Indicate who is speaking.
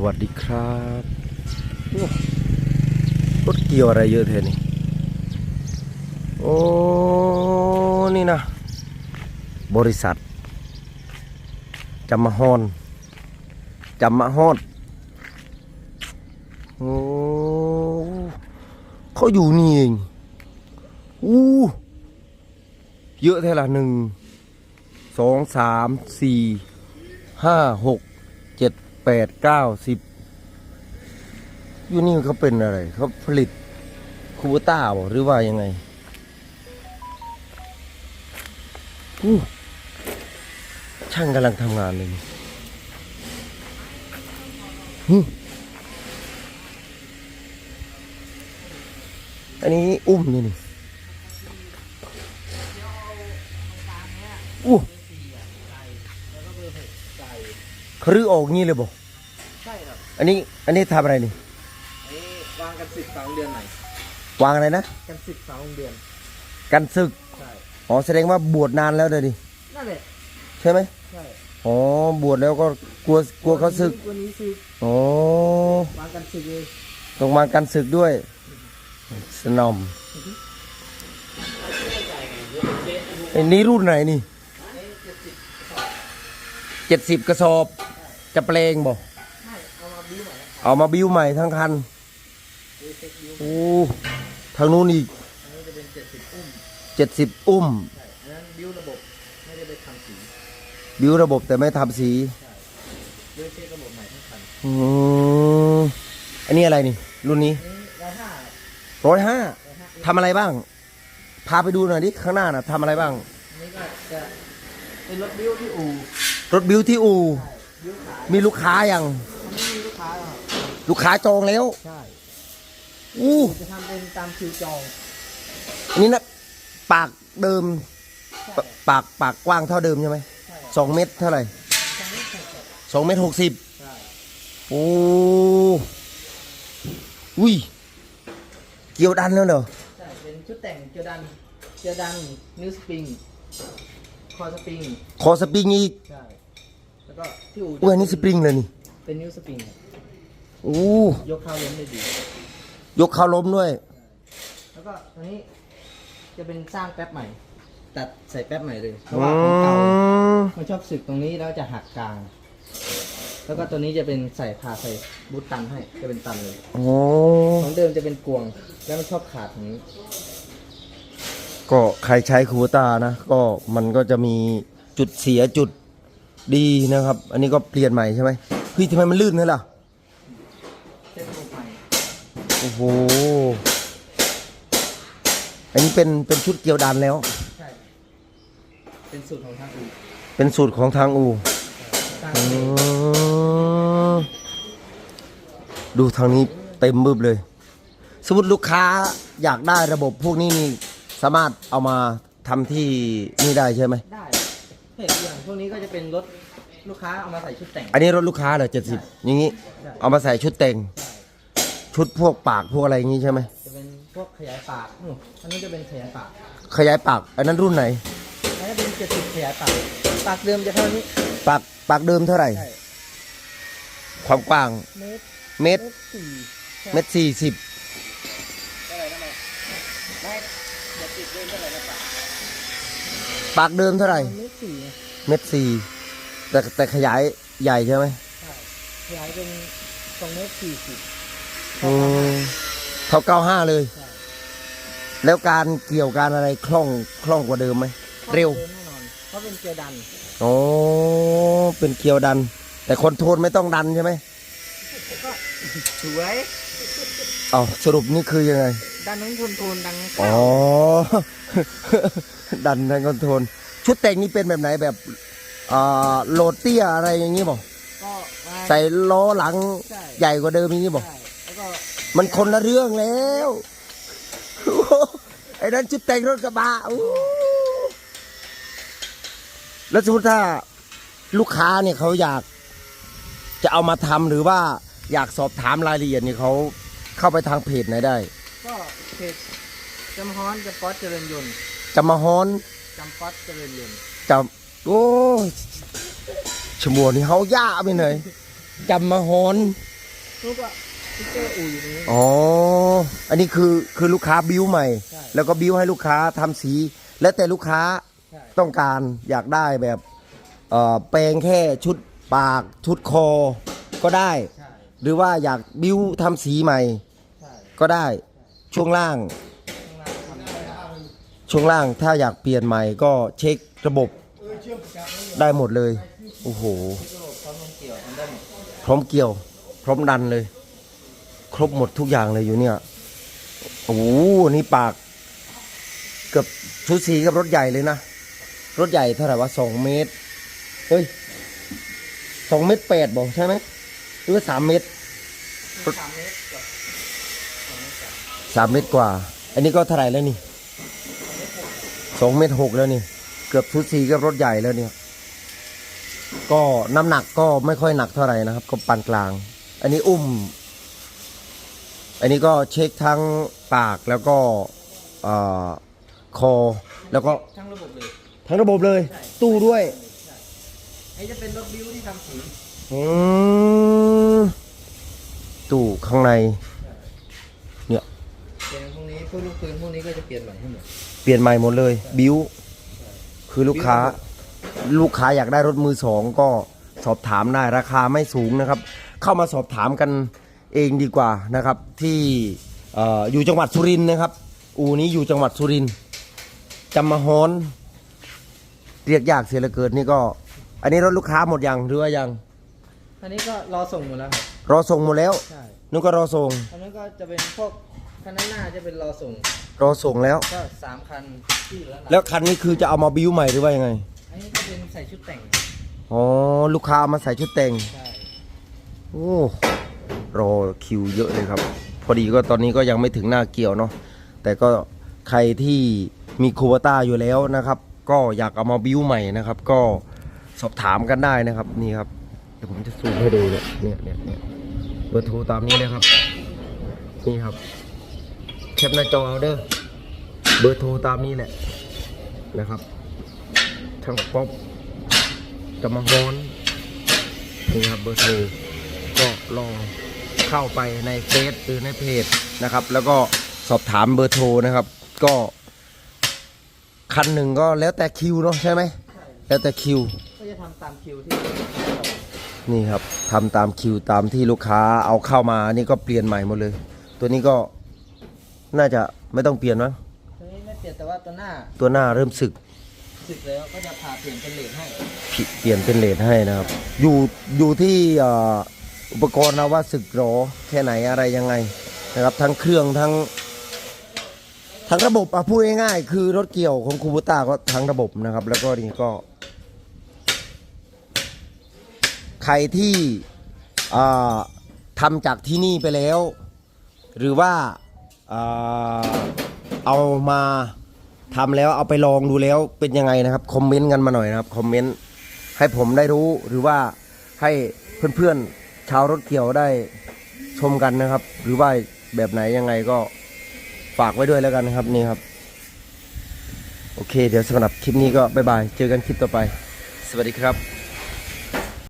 Speaker 1: วัสดีครับรถเกี่ยวอะไรเยอะเทนี่ โอ้ นี่นะ บริษัทจำมาฮอนจำมาฮอดโอ้เขาอยู่นี่เองอู้เยอะเท่าไหร่หนึ่งสองสามสี่ห้าหกเจ็ด แปดเก้าสิบอยู่นี่เขาเป็นอะไรเขาผลิตคูบต้าบหรือว่ายังไงอู้ช่างกำลังทำงานเลยนี่หึอันนี้อุ้มนี่นี่อู้เขา รื้อออกงี้เลยบ่
Speaker 2: ใช่ครับ
Speaker 1: อันนี้อันนี้ทำอะไรนี่
Speaker 2: อันนี้วางกันสิบสองเดือนไหน
Speaker 1: วางอะไรนะ
Speaker 2: กันสิบสองเดือน
Speaker 1: กันศึก
Speaker 2: ใช่
Speaker 1: อ๋อแสดงว่าบวชนานแล้วเลยดิ
Speaker 2: นั่นแหละ
Speaker 1: ใช่ไหม
Speaker 2: ใช่
Speaker 1: อ๋อบวชแล้วก็กลัวกลัวเขาศึก
Speaker 2: วันนี้ศึก
Speaker 1: อ๋อ
Speaker 2: วางกันศึกเลย
Speaker 1: ต้องมากันศึกด้วย สนอมไอ้นี้รุ่นไหนนี่เจ็ดสิบกระสอบ จะเปลงบ่
Speaker 2: ใช่เอามาบิ้วใหม่
Speaker 1: เอามาบิ้วใหม่ทั้งคัน
Speaker 2: บิ้วเช็คบิ้ว
Speaker 1: โอ้ทางนู้นอีก
Speaker 2: อันนี้จะเป็นเจ็ดสิบอุ้ม
Speaker 1: เจ็ดสิบอุ้ม
Speaker 2: ใช่อันนั้นบิ้วระบบไม่ได้ไปทำสี
Speaker 1: บิ้วระบบแต่ไม่ทำสี
Speaker 2: บิ้วเช็คระบบใหม่ทั้งคัน
Speaker 1: อืมอันนี้อะไรนี่ รุ่นนี้
Speaker 2: อันนี้ร้อยห้า
Speaker 1: ร้อยห้า
Speaker 2: ร้อยห้า
Speaker 1: ทำอะไรบ้าง พาไปดูหน่อยดิข้างหน้าน่ะทำอะไรบ้าง
Speaker 2: อันนี้ก็จะเป็นรถบิ้วที่อู่
Speaker 1: รถบิ้วที่อู่
Speaker 2: ใช่บิ้วขาย
Speaker 1: มีลูกค้ายัง
Speaker 2: อันนี้มีลูกค้าแล้วครับ
Speaker 1: ลูกค้าจองแล้ว
Speaker 2: ใช่
Speaker 1: อู้
Speaker 2: จะทำเป็นตามคิวจอง
Speaker 1: อันนี้นะปากเดิม
Speaker 2: ใช่
Speaker 1: ปปากปากกว้างเท่าเดิมใช่ไหม
Speaker 2: ใช่
Speaker 1: สองเมตรเท่าไหร่
Speaker 2: ตรงนี้ถูกครับ
Speaker 1: สองเมตรหกสิบ
Speaker 2: ใช่
Speaker 1: โอ้อุ้ยเกี่ยวดันแล้วเหรอ
Speaker 2: ใช่เป็นชุดแต่งเกียวดันเกียวดันนิวสปริง คอสปริง
Speaker 1: คอสปริงอีก
Speaker 2: ใช่แล้วก็ที่อู่
Speaker 1: อุ้ยอันนี้สปริงเลยนี่
Speaker 2: เป็นนิวสปริงครับ
Speaker 1: โอ้
Speaker 2: ยกเข้าล้มได้ดี
Speaker 1: ยกเข้าล้มด้วย
Speaker 2: แล้วก็ตัวนี้จะเป็นสร้างแป๊บใหม่ ตัดใส่แป๊บใหม่เลยเพราะ
Speaker 1: อื
Speaker 2: ว่าของเก่าม
Speaker 1: ม
Speaker 2: มันชอบสึกตรงนี้แล้วจะหักกลาง แล้วก็ตัวนี้จะเป็นใส่ผ่าใส่บูทตันให้จะเป็นตันเลย
Speaker 1: โอ้
Speaker 2: ของเดิมจะเป็นกวง แล้วมันชอบขาดตรงนี้
Speaker 1: ก็ใครใช้คูโบต้านะ ก็มันก็จะมีจุดเสียจุด ดีนะครับ อันนี้ก็เปลี่ยนใหม่ใช่ไหมเฮ้ยทำไมมันลื่นนี่ล่ะ
Speaker 2: เส้นระบบใหม่
Speaker 1: โอ้โหอันนี้เป็นเป็นชุดเกี่ยวดันแล้ว
Speaker 2: ใช่เป็นสูตรของทางอู่
Speaker 1: เป็นสูตรของทางอู
Speaker 2: สร้าง
Speaker 1: อื
Speaker 2: เอง
Speaker 1: มดูทางนี้เต็มบึบเลย สมมติลูกค้าอยากได้ระบบพวกนี้นี่สามารถเอามาทำที่นี่ได้ใช่ไหม
Speaker 2: ได้ เห็นอย่างพวกนี้ก็จะเป็นรถลูกค้าเอามาใส่ชุดแต่ง
Speaker 1: อันนี้รถลูกค้าเหรอเจ็ดสิบอย่างนี้ เอามาใส่ชุดแต่ง ชุดพวกปากพวกอะไรอย่างนี้ใช่ไหม
Speaker 2: จะเป็นพวกขยายปากนู่นอันนี้จะเป็นขยายปาก
Speaker 1: ขยายปาก อันนั้นรุ่นไหน
Speaker 2: อันนี้เป็นเจ็ดสิบขยายปาก ปากเดิมจะเท่านี้
Speaker 1: ปากปากเดิมเท่าไหร่
Speaker 2: ใช่
Speaker 1: ความกว้าง
Speaker 2: เมตร
Speaker 1: เมตร
Speaker 2: สี่
Speaker 1: เมตรสี่สิบ
Speaker 2: เท่าไหร่ทำไมไม่เจ็ดสิบเดิมเท่าไหร่นะปาก
Speaker 1: ปากเดิมเท่าไหร่
Speaker 2: เมตรสี่ไง
Speaker 1: เมตรสี่แต่แต่ขยายใหญ่ใช่ไหม
Speaker 2: ใช่ขยายเป็นสองเมตรสี่สิบ
Speaker 1: อืมเท่าเก้าห้าเลย
Speaker 2: ใช่
Speaker 1: แล้วการเกี่ยวการอะไรคล่องคล่องกว่าเดิมไหมเร็ว
Speaker 2: แน่นอนเพราะเป็นเกียร์ดัน
Speaker 1: โอ้เป็นเกียวดัน แต่คอนโทรลไม่ต้องดันใช่ไหม
Speaker 2: ก็สวย
Speaker 1: เอาสรุปนี่คือยังไง
Speaker 2: ดันนั้นทนทนดัง
Speaker 1: อ๋อ ดันดันคอนโทรลชุดแต่งนี่เป็นแบบไหนแบบอ่าโหลดเตี้ยอะไรอย่างนี้บอก
Speaker 2: ก็มา
Speaker 1: ใส่ล้อหลัง
Speaker 2: ใช่
Speaker 1: ใหญ่กว่าเดิมอย่างนี้บอก
Speaker 2: ใช่แล้วก็
Speaker 1: มันคนละเรื่องแล้วโอ้โหไอ้นั้นชุดแต่งรถกระบะอู้แล้วสมมติถ้าลูกค้าเนี่ยเขาอยาก จะเอามาทำหรือว่าอยากสอบถามรายละเอียดเนี่ยเขาเข้าไปทางเพจไหนได้
Speaker 2: ก็เพจจำฮ้อนจำป๊อตเจริญยนต์
Speaker 1: จะมาฮ้อน
Speaker 2: จำป๊อตเจริญยนต์
Speaker 1: จะโอ้ยชมัวนี่เขาย่าไปหน่อยจำมาฮอน
Speaker 2: ลูกก็สติ๊กเกอร์อู่อยู่ตรงนี้
Speaker 1: อ๋อ อันนี้คือคือลูกค้าบิ้วใหม่
Speaker 2: ใช่
Speaker 1: แล้วก็บิ้วให้ลูกค้าทำสี แล้วแต่ลูกค้า
Speaker 2: ใช่
Speaker 1: ต้องการอยากได้แบบเอ่อแปลงแค่ชุดปาก ชุดคอก็ได้
Speaker 2: ใช่
Speaker 1: หรือว่าอยากบิ้วทำสีใหม่
Speaker 2: ใช่
Speaker 1: ก็ได้ ช่วงล่าง
Speaker 2: ข้างล่างทำได้
Speaker 1: ช่วงล่างถ้าอยากเปลี่ยนใหม่ก็เช็คระบบได้หมดเลย โอ้โห
Speaker 2: ระบบพร้อมลงเกี่ยวทำได้หมด
Speaker 1: พร้อมเกี่ยว พร้อมดันเลย ครบหมดทุกอย่างเลยอยู่เนี่ย โอ้โห นี่ปากเกือบชุดสีกับรถใหญ่เลยนะ รถใหญ่เท่าไหร่วะสองเมตร เฮ้ยสองเมตรแปดบอกใช่ไหมหรือว่าสามเมตร
Speaker 2: สามเมตรกับสองเมตร สาม
Speaker 1: สามเมตรกว่า อันนี้ก็เท่าไหร่แล้วนี่สองเมตรหกแล้วนี่ เกือบชุดสีกับรถใหญ่แล้วเนี่ย ก็น้ำหนักก็ไม่ค่อยหนักเท่าไหร่นะครับ ก็ปานกลาง อันนี้อุ้ม อันนี้ก็เช็คทั้งปากแล้วก็เอ่อคอ แล้วก็
Speaker 2: ทั้งระบบเลย
Speaker 1: ทั้งระบบเลย ตู้ด้วย
Speaker 2: ไอ้จะเป็นรถบิวที่ทำสี
Speaker 1: อืมตู้ข้างใน เนี่ย
Speaker 2: เปลี่ยนพ วกนี้พวกลูกปืนพวกนี้ก็จะเปลี่ยนใหม่ให้หมด
Speaker 1: เปลี่ยนใหม่หมดเลย บิวคือลูกค้า ลูกค้าอยากได้รถมือสองก็สอบถามได้ราคาไม่สูงนะครับ เข้ามาสอบถามกันเองดีกว่านะครับ ที่เอ่ออยู่จังหวัดสุรินทร์นะครับ อูนี้อยู่จังหวัดสุรินทร์จำมาฮอนเรียกยากเสียเหลือเกินนี่ก็ อันนี้รถลูกค้าหมดยังหรือว่ายัง
Speaker 2: อันนี้ก็รอส่งหมดแล้วครับ
Speaker 1: รอส่งหมดแล้ว
Speaker 2: ใช่
Speaker 1: นึกก็รอส่ง
Speaker 2: อันนั้นก็จะเป็นพวก คันนั้นหน้าจะเป็นรอส่ง
Speaker 1: รอส่งแล้ว
Speaker 2: ก็สามคันที่เหลือหลัง
Speaker 1: แล้วคันนี้คือจะเอามาบิวใหม่หรือว่ายังไง
Speaker 2: อันนี้ก็เป็นใส่ชุดแต่ง
Speaker 1: อ๋อ ลูกค้าเอามาใส่ชุดแต่ง
Speaker 2: ใช่
Speaker 1: โอ้รอคิวเยอะเลยครับ พอดีก็ตอนนี้ก็ยังไม่ถึงหน้าเกี่ยวเนาะแต่ก็ใครที่มีคูวต้าอยู่แล้วนะครับ ก็อยากเอามาบิ้วใหม่นะครับ ก็สอบถามกันได้นะครับนี่ครับเดี๋ยวผมจะซูมให้ดูเนี่ยเนี่ยเนี่ยเนี่ยเบอร์โทรตามนี้เลยครับ นี่ครับแค ปหน้าจอเอาเด้อเบอร์โทรตามนี้แหละนะครับช่างป๊อปจะมาฮ้อนนี่ครับเบอร์โทรก็ลองเข้าไปในเฟซหรือในเพจนะครับ แล้วก็สอบถามเบอร์โทรนะครับ ก็คันหนึ่งก็แล้วแต่คิวเนาะใช่ไหมแล้วแต่คิว
Speaker 2: ก็จะทำตามคิวที่
Speaker 1: นี่ครับทำตามคิวตามที่ลูกค้าเอาเข้ามานี่ก็เปลี่ยนใหม่หมดเลย ตัวนี้ก็ น่าจะไม่ต้องเปลี่ยนมั้ง
Speaker 2: ตัวนี้ไม่เปลี่ยนแต่ว่าตัวหน้า
Speaker 1: ตัวหน้าเริ่มสึก
Speaker 2: สึกแล้วก็จะพาเปลี่ยนเป็นเลทให้
Speaker 1: ผิเปลี่ยนเป็นเลทให้นะครับ อยู่อยู่ที่เอ่ออุปกรณ์เราว่าสึกหรอแค่ไหนอะไรยังไงนะครับ ทั้งเครื่องทั้งทั้งระบบอะพูดง่ายๆคือรถเกี่ยวของคูบูต้าก็ทั้งระบบนะครับ แล้วก็นี่ก็ ใครที่อ่าทำจากที่นี่ไปแล้ว หรือว่าอ่า เอามาทำแล้วเอาไปลองดูแล้วเป็นยังไงนะครับคอมเมนต์กันมาหน่อยนะครับคอมเมนต์ให้ผมได้รู้หรือว่าให้เพื่อนๆชาวรถเกี่ยวได้ชมกันนะครับ หรือว่าแบบไหนยังไงก็ฝากไว้ด้วยแล้วกันนะครับนี่ครับ โอเค เดี๋ยวสำหรับคลิปนี้ก็บ๊ายบาย เจอกันคลิปต่อไป สวัสดีครับ